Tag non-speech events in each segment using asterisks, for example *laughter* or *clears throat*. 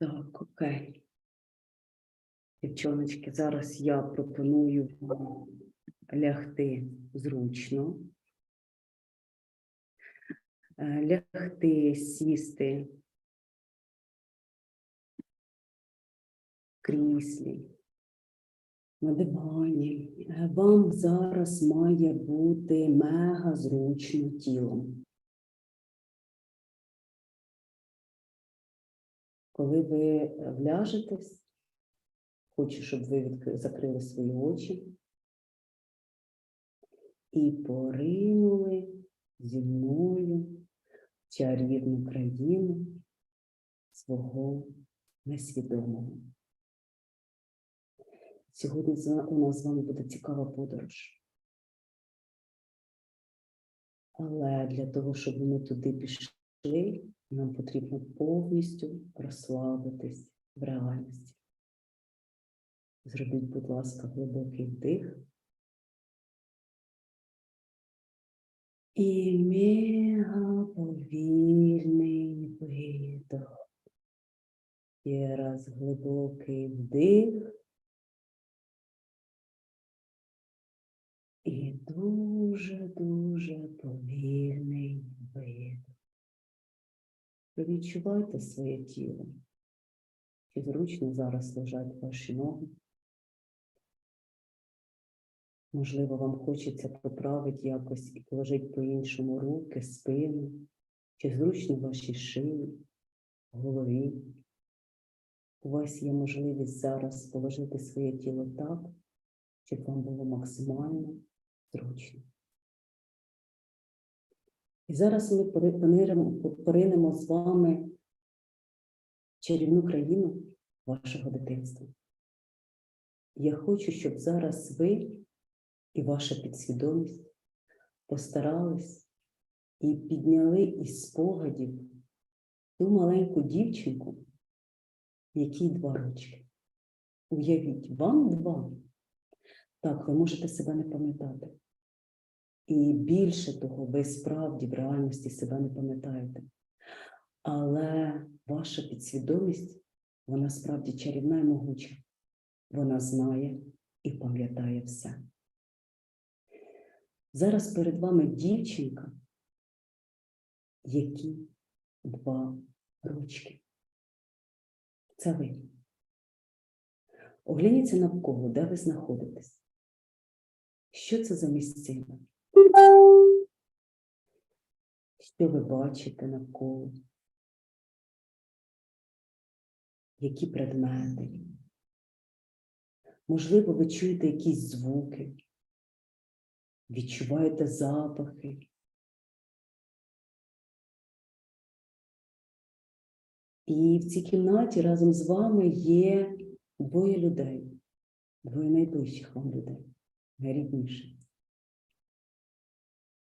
Так, окей. Дівчоночки, зараз я пропоную лягти зручно. Е, Лягти, сісти в кріслі, на дивані. Е, Вам зараз має бути мега зручно тілом. Коли ви вляжетесь, хочу, щоб ви відкри- закрили свої очі і поринули зі мною в чарівну країну свого несвідомого. Сьогодні у нас з вами буде цікава подорож. Але для того, щоб ми туди пішли, нам потрібно повністю розслабитись в реальності. Зробіть, будь ласка, глибокий вдих. І мега повільний видох. Ще раз глибокий вдих. І дуже-дуже повільний видох. Ви відчуваєте своє тіло? Чи зручно зараз лежать ваші ноги? Можливо, вам хочеться поправити якось і положити по-іншому руки, спину, чи зручно вашій шиї, голові. У вас є можливість зараз положити своє тіло так, щоб вам було максимально зручно. І зараз ми поринемо з вами чарівну країну вашого дитинства. Я хочу, щоб зараз ви і ваша підсвідомість постарались і підняли із спогадів ту маленьку дівчинку, якій два рочки. Уявіть, вам два. Так, ви можете себе не пам'ятати. І більше того, ви справді в реальності себе не пам'ятаєте. Але ваша підсвідомість, вона справді чарівна і могуча. Вона знає і пам'ятає все. Зараз перед вами дівчинка, які два ручки. Це ви. Огляніться навколо, де ви знаходитесь. Що це за місцина? Що ви бачите навколо? Які предмети? Можливо, ви чуєте якісь звуки, відчуваєте запахи. І в цій кімнаті разом з вами є двоє людей, двоє найближчих вам людей, найрідніших.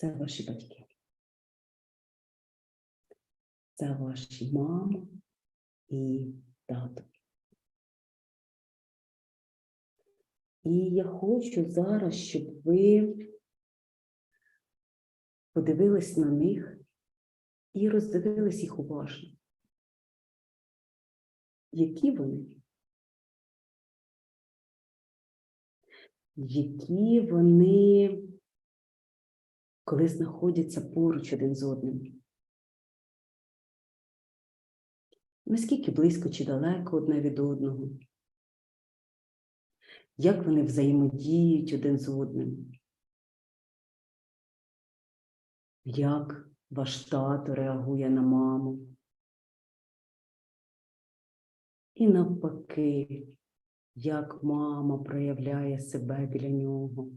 Це ваші батьки. Це ваші мама і тато. І я хочу зараз, щоб ви подивились на них і роздивились їх уважно. Які вони? Які вони, коли знаходяться поруч один з одним? Наскільки близько чи далеко одне від одного? Як вони взаємодіють один з одним? Як ваш тато реагує на маму? І навпаки, як мама проявляє себе біля нього.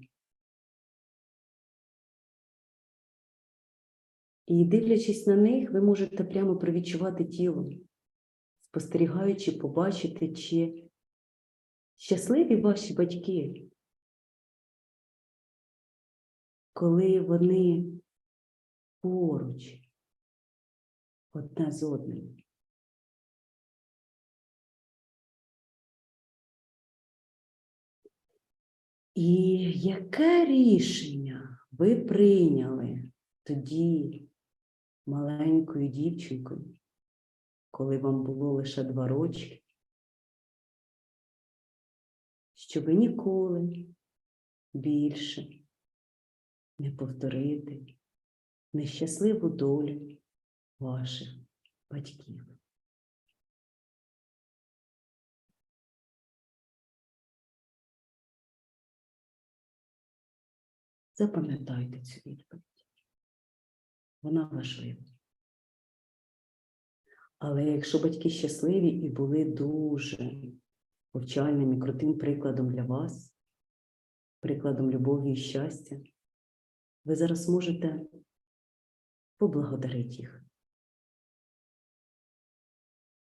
І дивлячись на них, ви можете прямо привідчувати тіло, спостерігаючи, побачити, чи щасливі ваші батьки, коли вони поруч одне з одним. І яке рішення ви прийняли тоді маленькою дівчинкою, коли вам було лише два рочки, щоб ніколи більше не повторити нещасливу долю ваших батьків. Запам'ятайте цю відповідь. Вона важлива. Але якщо батьки щасливі і були дуже повчальним і крутим прикладом для вас, прикладом любові і щастя, ви зараз можете поблагодарити їх,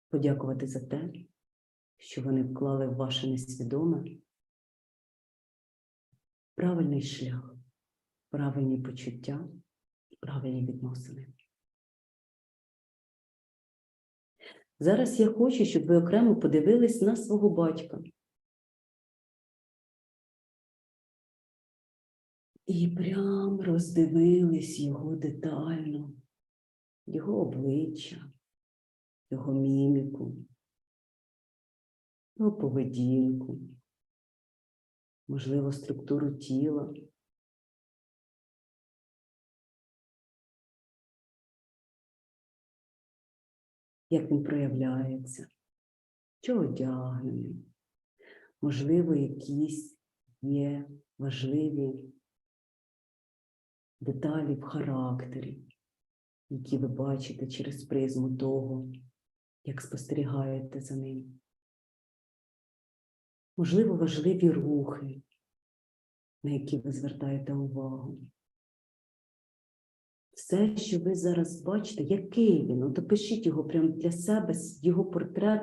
подякувати за те, що вони вклали в ваше несвідоме правильний шлях, правильні почуття правильні відносини. Зараз я хочу, щоб ви окремо подивились на свого батька. І прям роздивились його детально, його обличчя, його міміку, його поведінку, можливо, структуру тіла. Як він проявляється, що одягнений, можливо, якісь є важливі деталі в характері, які ви бачите через призму того, як спостерігаєте за ним. Можливо, важливі рухи, на які ви звертаєте увагу. Все, що ви зараз бачите, який він, от опишіть його прямо для себе, його портрет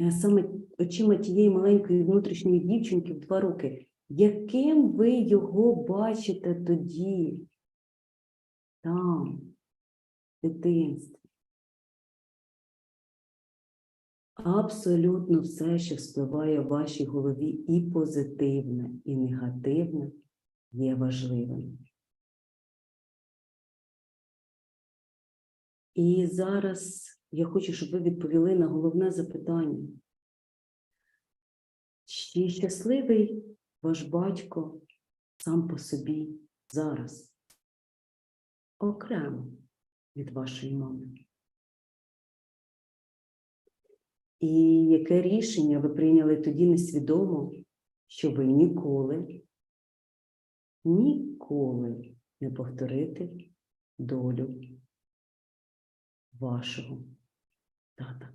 е, саме очима тієї маленької внутрішньої дівчинки в два роки. Яким ви його бачите тоді? Там, в дитинстві. Абсолютно все, що вспливає в вашій голові, і позитивне, і негативне, є важливим. І зараз я хочу, щоб ви відповіли на головне запитання. Чи щасливий ваш батько сам по собі зараз? Окремо від вашої мами? І яке рішення ви прийняли тоді несвідомо, що ви ніколи, ніколи не повторите долю вашого тата?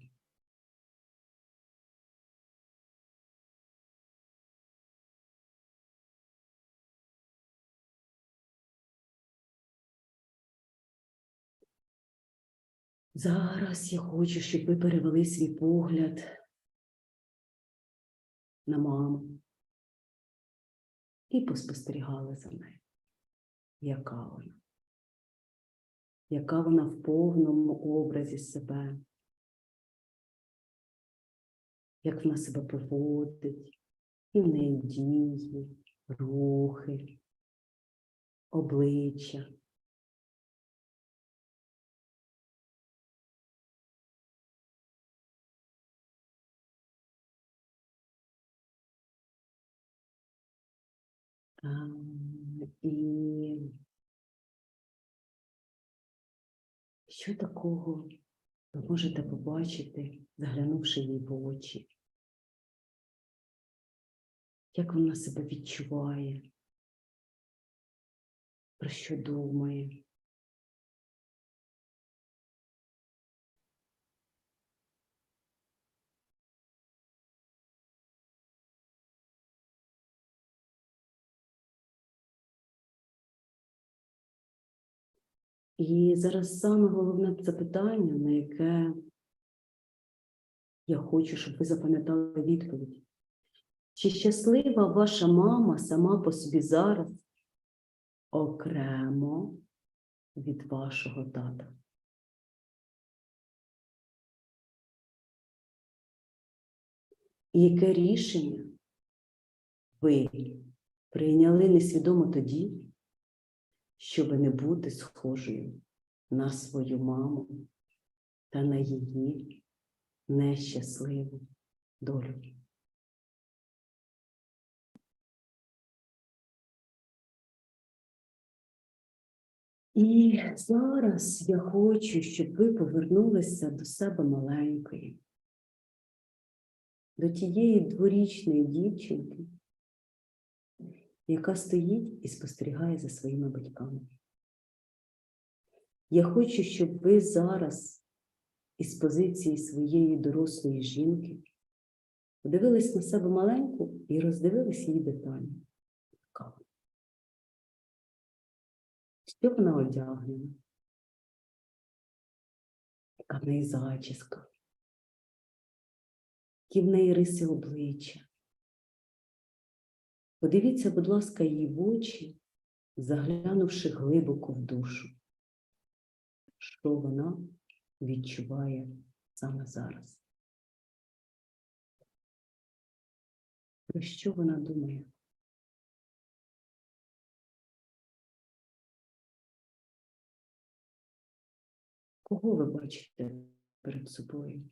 Зараз я хочу, щоб ви перевели свій погляд на маму і поспостерігали за нею, яка вона, яка вона в повному образі себе, як вона себе поводить, і в неї дії, рухи, обличчя. І що такого ви можете побачити, заглянувши їй в очі? Як вона себе відчуває? Про що думає? І зараз саме головне запитання, на яке я хочу, щоб ви запам'ятали відповідь. Чи щаслива ваша мама сама по собі зараз окремо від вашого тата? І яке рішення ви прийняли несвідомо тоді, щоб не бути схожою на свою маму та на її нещасливу долю. І зараз я хочу, щоб ви повернулися до себе маленької, до тієї дворічної дівчинки, яка стоїть і спостерігає за своїми батьками. Я хочу, щоб ви зараз із позиції своєї дорослої жінки подивились на себе маленьку і роздивились її детально. Що вона одягнена? Яка в неї зачіска? Які в неї риси обличчя? Подивіться, будь ласка, її в очі, заглянувши глибоко в душу, що вона відчуває саме зараз. Про що вона думає? Кого ви бачите перед собою?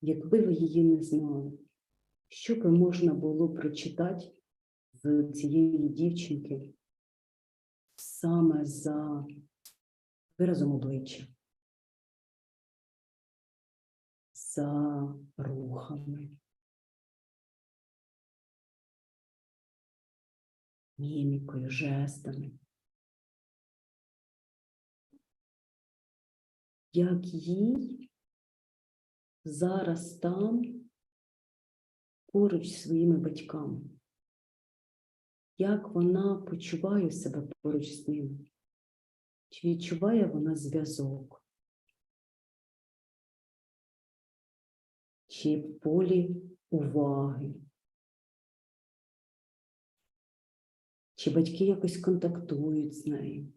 Якби ви її не знали, що би можна було прочитати з цієї дівчинки саме за виразом обличчя, за рухами, мімікою, жестами. Як їй зараз там поруч зі своїми батьками? Як вона почуває себе поруч з ним, Чи відчуває вона зв'язок? Чи в полі уваги? Чи батьки якось контактують з нею?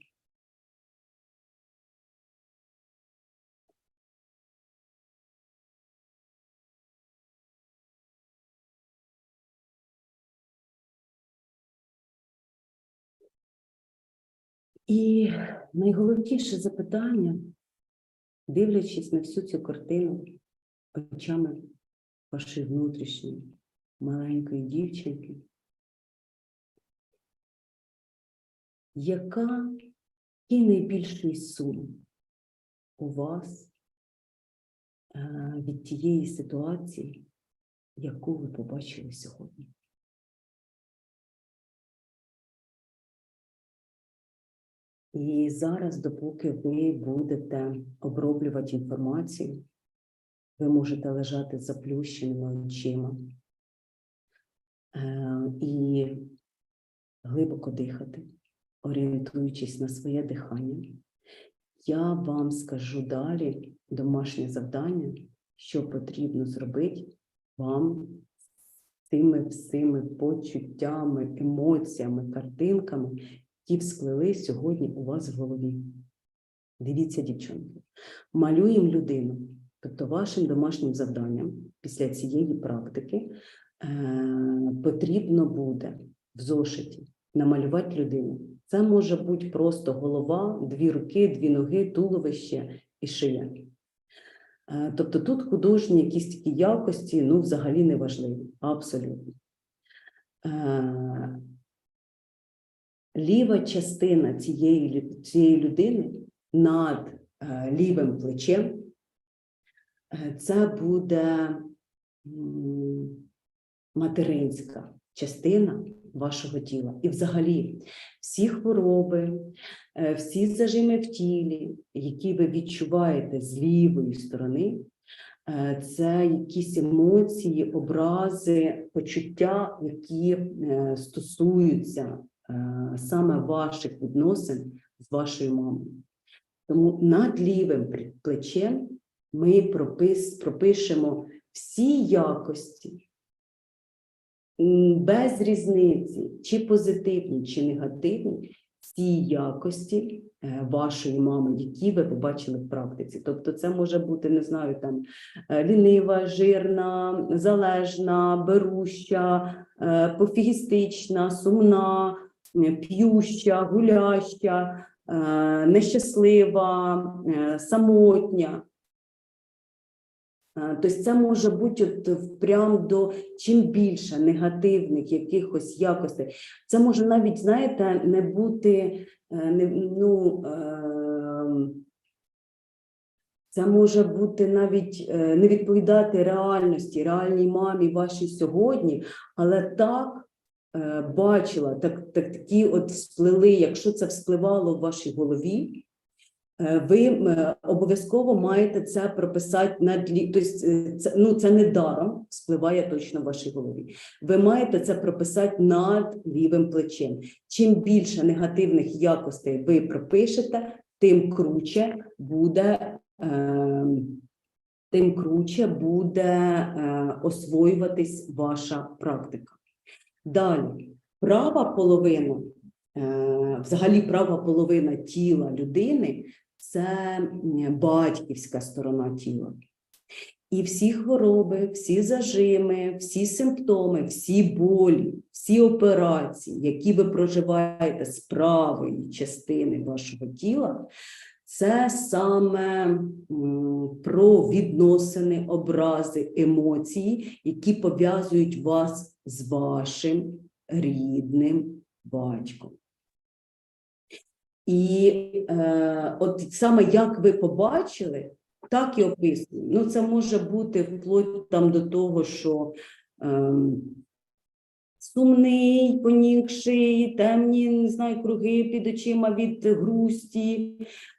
І найголовніше запитання, дивлячись на всю цю картину очами вашої внутрішньої маленької дівчинки, яка який найбільший сум у вас е, від тієї ситуації, яку ви побачили сьогодні? І зараз, допоки ви будете оброблювати інформацію, ви можете лежати заплющеними очима е, і глибоко дихати, орієнтуючись на своє дихання. Я вам скажу далі домашнє завдання, що потрібно зробити вам з тими всіми почуттями, емоціями, картинками, які сплели сьогодні у вас в голові. Дивіться, дівчонки, малюємо людину. Тобто, вашим домашнім завданням після цієї практики е, потрібно буде в зошиті намалювати людину. Це може бути просто голова, дві руки, дві ноги, туловище і шия. Е, тобто тут художні якісь такі якості ну, взагалі не важливі, абсолютно. Ліва частина цієї, цієї людини над е, лівим плечем е, це буде материнська частина вашого тіла. І взагалі всі хвороби, е, всі зажими в тілі, які ви відчуваєте з лівої сторони, це якісь емоції, образи, почуття, які стосуються саме ваших відносин з вашою мамою. Тому над лівим плечем ми пропис, пропишемо всі якості, без різниці, чи позитивні, чи негативні, всі якості е, вашої мами, які ви побачили в практиці. Тобто, це може бути, не знаю, там е, лінива, жирна, залежна, беруща, е, пофігістична, сумна, е, п'юща, гуляща, е, нещаслива, е, самотня. Е, Тобто це може бути от прям до чим більше негативних якихось якостей. Це може навіть, знаєте, не бути е, не, ну, е, це може бути навіть е, не відповідати реальності, реальній мамі вашій сьогодні, але так е, бачила, так, так такі от всплили, якщо це вспливало в вашій голові, е, ви е, обов'язково маєте це прописати на тлі, тобто е, це, ну, це не даром вспливає точно в вашій голові. Ви маєте це прописати над лівим плечем. Чим більше негативних якостей ви пропишете, тим круче буде, е, тим круче буде е, освоюватись ваша практика. Далі, права половина, е, взагалі права половина тіла людини це батьківська сторона тіла. І всі хвороби, всі зажими, всі симптоми, всі болі, всі операції, які ви проживаєте з правої частини вашого тіла, це саме про відносини, образи, емоції, які пов'язують вас з вашим рідним батьком. І е, от саме як ви побачили, так і описуємо. Ну, це може бути вплоть там до того, що ем, сумний, понікший, темні, не знаю, круги під очима від грусті,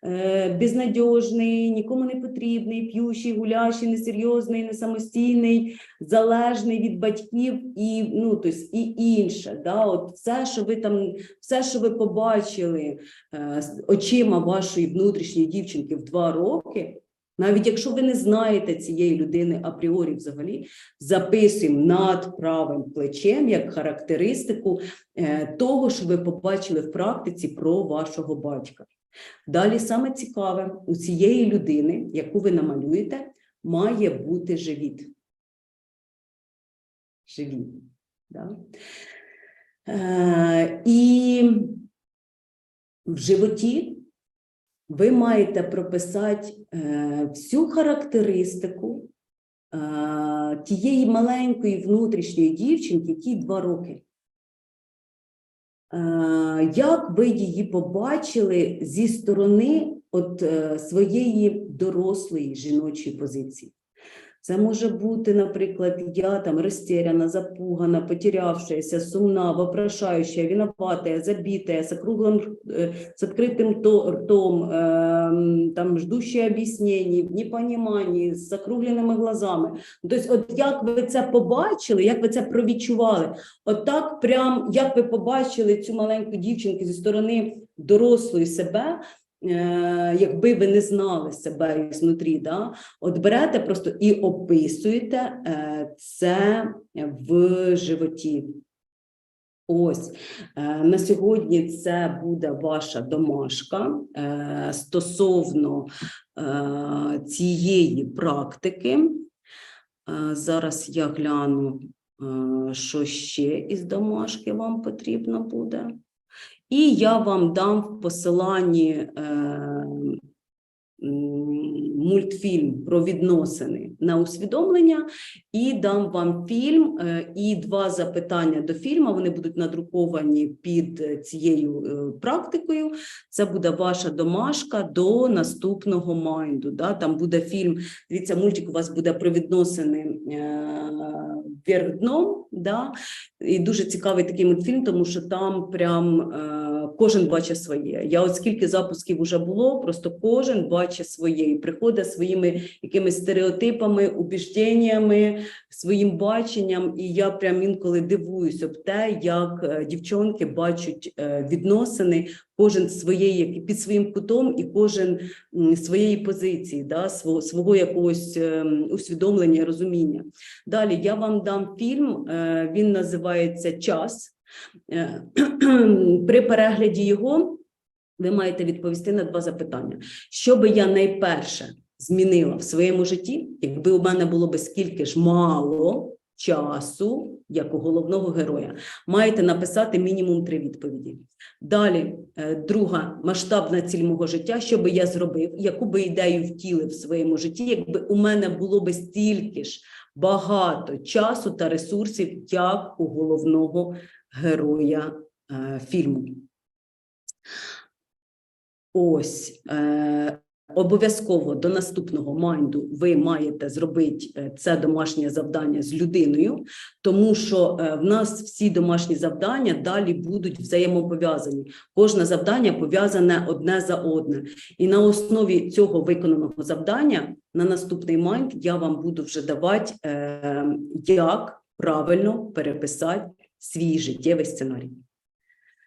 е, безнадьожний, нікому не потрібний, п'ющий, гулящий, несерйозний, несамостійний, залежний від батьків і, ну, тобто, і інше. Да? От все, що ви там, все, що ви побачили е, очима вашої внутрішньої дівчинки в два роки, навіть якщо ви не знаєте цієї людини апріорі взагалі, записуємо над правим плечем як характеристику е, того, що ви побачили в практиці про вашого батька. Далі саме цікаве, у цієї людини, яку ви намалюєте, має бути живіт. Живіт. Да? Е, і в животі ви маєте прописати е, всю характеристику е, тієї маленької внутрішньої дівчинки, якій два роки. Е, як ви її побачили зі сторони от, своєї дорослої жіночої позиції? Це може бути, наприклад, я там розтеряна, запугана, потерявшаяся, сумна, вопрошающая, виноватая, забитая, с, округлым, э, с открытым то- ртом, эм, там, ждущая объяснений, в непоніманні, з округленими глазами. Тобто, от як ви це побачили, як ви це провідчували, от так прям, як ви побачили цю маленьку дівчинку зі сторони дорослої себе, е, якби ви не знали себе ізнутрі, да? От берете просто і описуєте е, це в животі. Ось е, на сьогодні це буде ваша домашка е, стосовно е, цієї практики. Е, Зараз я гляну, е, що ще із домашки вам потрібно буде. І я вам дам в посиланні е, мультфільм про відносини на усвідомлення, і дам вам фільм е, і два запитання до фільму. Вони будуть надруковані під е, цією е, практикою. Це буде ваша домашка до наступного майнду. Да? Там буде фільм. Дивіться, мультик у вас буде про відносини е, вверх дном. Да? І дуже цікавий такий мультфільм, тому що там прям е, кожен бачить своє. Я от скільки запусків вже було, просто кожен бачить своє і приходить своїми якимись стереотипами, убіжденнями, своїм баченням. І я прям інколи дивуюсь об те, як е, дівчонки бачать е, відносини, кожен своєї під своїм кутом, і кожен своєї позиції, да, свого, свого якогось ем, усвідомлення, розуміння. Далі я вам дам фільм, е, він називається Час. Е, *clears throat* При перегляді його ви маєте відповісти на два запитання. Що би я найперше змінила в своєму житті, якби у мене було би скільки ж мало, часу, як у головного героя. Маєте написати мінімум три відповіді. Далі, е, друга масштабна ціль мого життя, що би я зробив, яку би ідею втілив в своєму житті, якби у мене було би стільки ж багато часу та ресурсів, як у головного героя е, фільму. Ось е, обов'язково до наступного майнду ви маєте зробити е, це домашнє завдання з людиною, тому що е, в нас всі домашні завдання далі будуть взаємопов'язані. Кожне завдання пов'язане одне за одне. І на основі цього виконаного завдання на наступний майнд я вам буду вже давати, е, як правильно переписати свій життєвий сценарій.